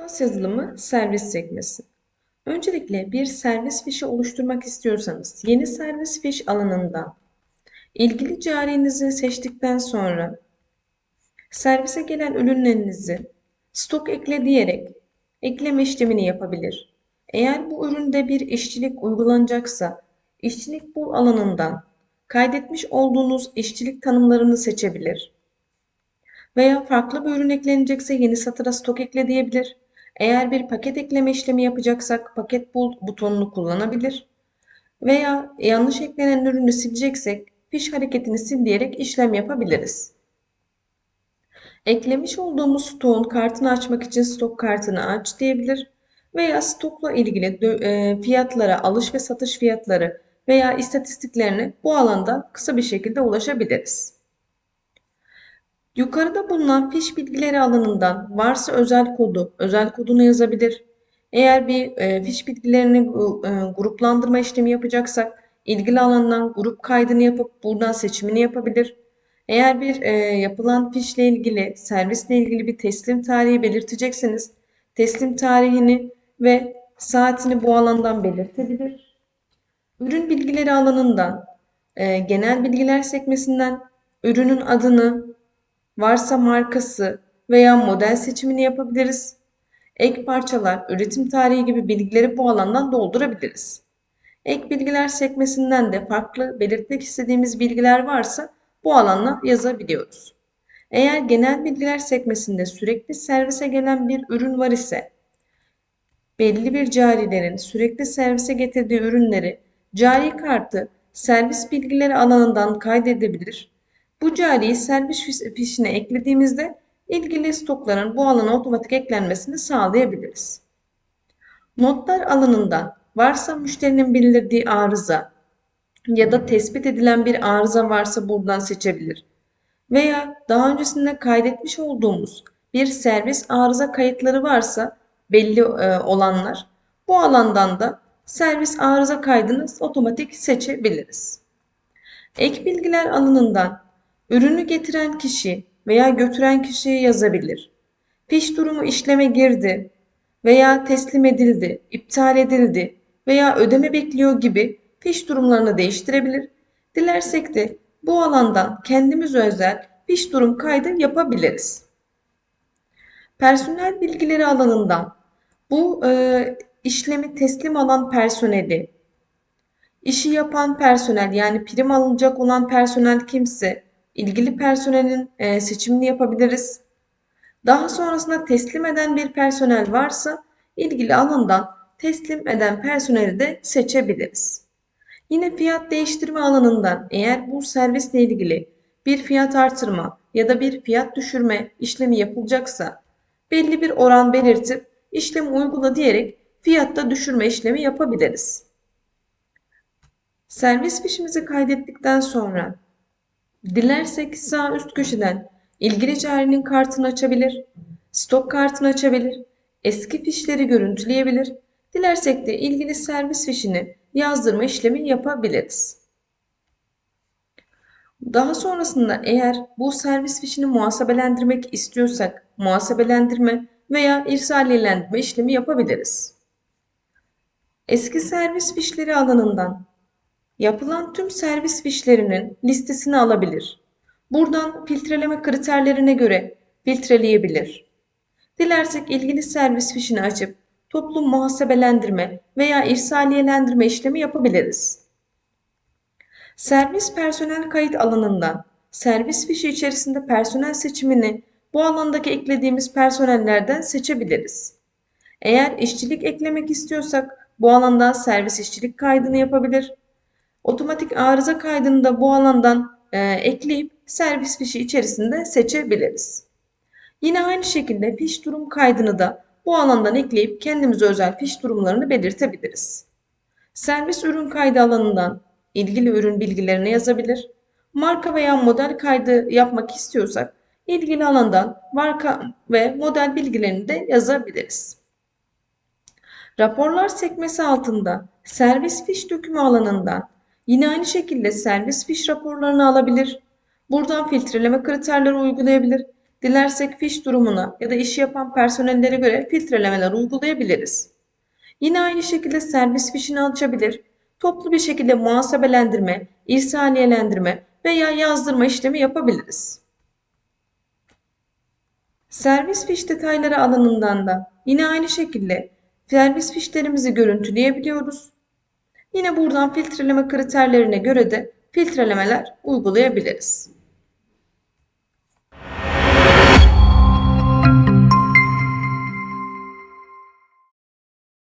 Class yazılımı servis sekmesi. Öncelikle bir servis fişi oluşturmak istiyorsanız yeni servis fiş alanından ilgili carinizi seçtikten sonra servise gelen ürünlerinizi stok ekle diyerek ekleme işlemini yapabilir. Eğer bu üründe bir işçilik uygulanacaksa işçilik bul alanından kaydetmiş olduğunuz işçilik tanımlarını seçebilir. Veya farklı bir ürün eklenecekse yeni satıra stok ekle diyebilir. Eğer bir paket ekleme işlemi yapacaksak paket bul butonunu kullanabilir. Veya yanlış eklenen ürünü sileceksek fiş hareketini sil diyerek işlem yapabiliriz. Eklemiş olduğumuz stoğun kartını açmak için stok kartını aç diyebilir. Veya stokla ilgili e, fiyatlara, alış ve satış fiyatları veya istatistiklerine bu alanda kısa bir şekilde ulaşabiliriz. Yukarıda bulunan fiş bilgileri alanından varsa özel kodu, özel kodunu yazabilir. Eğer bir e, fiş bilgilerini e, gruplandırma işlemi yapacaksak ilgili alandan grup kaydını yapıp buradan seçimini yapabilir. Eğer bir e, yapılan fişle ilgili, servisle ilgili bir teslim tarihi belirtecekseniz teslim tarihini ve saatini bu alandan belirtebilir. Ürün bilgileri alanından e, genel bilgiler sekmesinden ürünün adını, varsa markası veya model seçimini yapabiliriz. Ek parçalar, üretim tarihi gibi bilgileri bu alandan doldurabiliriz. Ek bilgiler sekmesinden de farklı belirtmek istediğimiz bilgiler varsa bu alanla yazabiliyoruz. Eğer genel bilgiler sekmesinde sürekli servise gelen bir ürün var ise belli bir carilerin sürekli servise getirdiği ürünleri cari kartı servis bilgileri alanından kaydedebilir bu cariyi servis fişine eklediğimizde ilgili stokların bu alana otomatik eklenmesini sağlayabiliriz. Notlar alanından varsa müşterinin bildirdiği arıza ya da tespit edilen bir arıza varsa buradan seçebilir. Veya daha öncesinde kaydetmiş olduğumuz bir servis arıza kayıtları varsa belli e, olanlar bu alandan da servis arıza kaydını otomatik seçebiliriz. Ek bilgiler alanından Ürünü getiren kişi veya götüren kişiye yazabilir. Fiş durumu işleme girdi veya teslim edildi, iptal edildi veya ödeme bekliyor gibi fiş durumlarını değiştirebilir. Dilersek de bu alandan kendimiz özel fiş durum kaydı yapabiliriz. Personel bilgileri alanından bu e, işlemi teslim alan personeli, işi yapan personel yani prim alınacak olan personel kimse, ilgili personelin e, seçimini yapabiliriz. Daha sonrasında teslim eden bir personel varsa ilgili alandan teslim eden personeli de seçebiliriz. Yine fiyat değiştirme alanından eğer bu servisle ilgili bir fiyat artırma ya da bir fiyat düşürme işlemi yapılacaksa belli bir oran belirtip işlemi uygula diyerek fiyatta düşürme işlemi yapabiliriz. Servis fişimizi kaydettikten sonra Dilersek sağ üst köşeden ilgili carinin kartını açabilir, stok kartını açabilir, eski fişleri görüntüleyebilir, dilersek de ilgili servis fişini yazdırma işlemi yapabiliriz. Daha sonrasında eğer bu servis fişini muhasebelendirmek istiyorsak muhasebelendirme veya irsaliyelendirme işlemi yapabiliriz. Eski servis fişleri alanından yapılan tüm servis fişlerinin listesini alabilir. Buradan filtreleme kriterlerine göre filtreleyebilir. Dilersek ilgili servis fişini açıp toplum muhasebelendirme veya irsaliyelendirme işlemi yapabiliriz. Servis personel kayıt alanından servis fişi içerisinde personel seçimini bu alandaki eklediğimiz personellerden seçebiliriz. Eğer işçilik eklemek istiyorsak bu alandan servis işçilik kaydını yapabilir Otomatik arıza kaydını da bu alandan e, ekleyip servis fişi içerisinde seçebiliriz. Yine aynı şekilde fiş durum kaydını da bu alandan ekleyip kendimize özel fiş durumlarını belirtebiliriz. Servis ürün kaydı alanından ilgili ürün bilgilerini yazabilir. Marka veya model kaydı yapmak istiyorsak ilgili alandan marka ve model bilgilerini de yazabiliriz. Raporlar sekmesi altında servis fiş dökümü alanından Yine aynı şekilde servis fiş raporlarını alabilir. Buradan filtreleme kriterleri uygulayabilir. Dilersek fiş durumuna ya da işi yapan personellere göre filtrelemeler uygulayabiliriz. Yine aynı şekilde servis fişini açabilir, toplu bir şekilde muhasebelendirme, irsaliyelendirme veya yazdırma işlemi yapabiliriz. Servis fiş detayları alanından da yine aynı şekilde servis fişlerimizi görüntüleyebiliyoruz. Yine buradan filtreleme kriterlerine göre de filtrelemeler uygulayabiliriz.